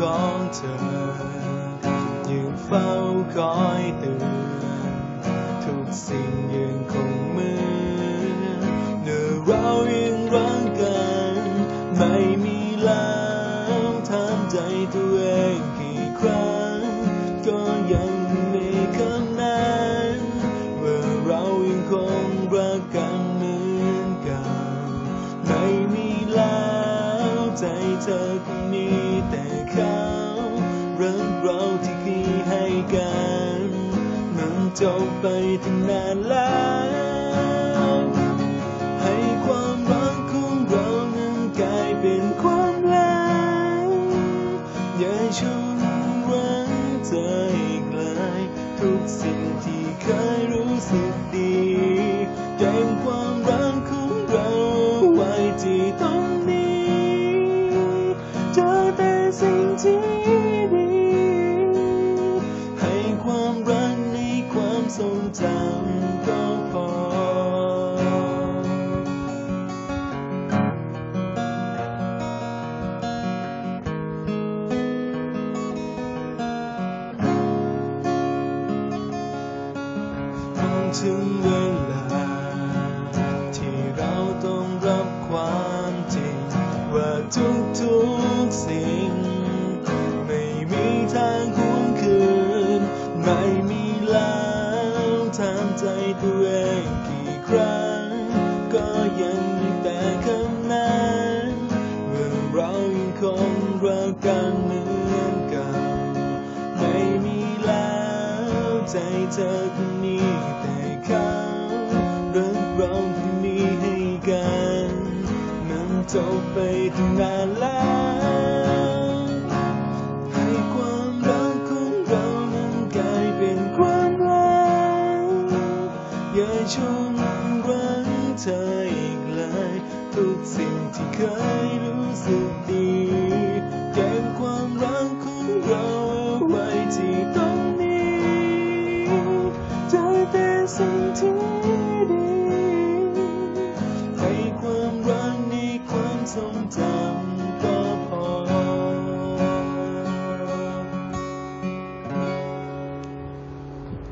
ของเธอยืนเฝ้าคอยเตือนทุกสิ่งยังคงเหมือนเมื่อเรายังรักกัน ไม่มีแล้วถามใจตัวเองกี่ครั้ง ก็ยังมีคำนั้นว่าเรายังคงรักกัน ใจเธอคงมีแต่เขาเรื่องเราที่เคยให้กันมันจบไปตั้งนานแล้วให้ความรักของเรานั้นกลายเป็นความลับอย่าชุนรังเธออีกเลยทุกสิ่งที่เคยรู้สึก ที่ดี ให้ความรักในความทรงจำก็พอมันถึงเวลา ที่เราต้องรับความจริงว่าทุกๆสิ่ง ทางหวนคืน ไม่มีแล้วถามใจตัวเองกี่ครั้ง ก็ยังมีแต่คำนั้นว่าเรายังคงรักกันเหมือนเก่าไม่มีแล้วใจเธอคนนี้แต่เขาเรื่องเราที่มีให้กัน มันจบไปตั้งนานแล้ว อย่าชวนรักเธออีกเลย ทุกสิ่งที่เคยรู้สึกดีเก็บความรักของเราเอาไว้ที่ตรงนี้เจอแต่สิ่งที่ดี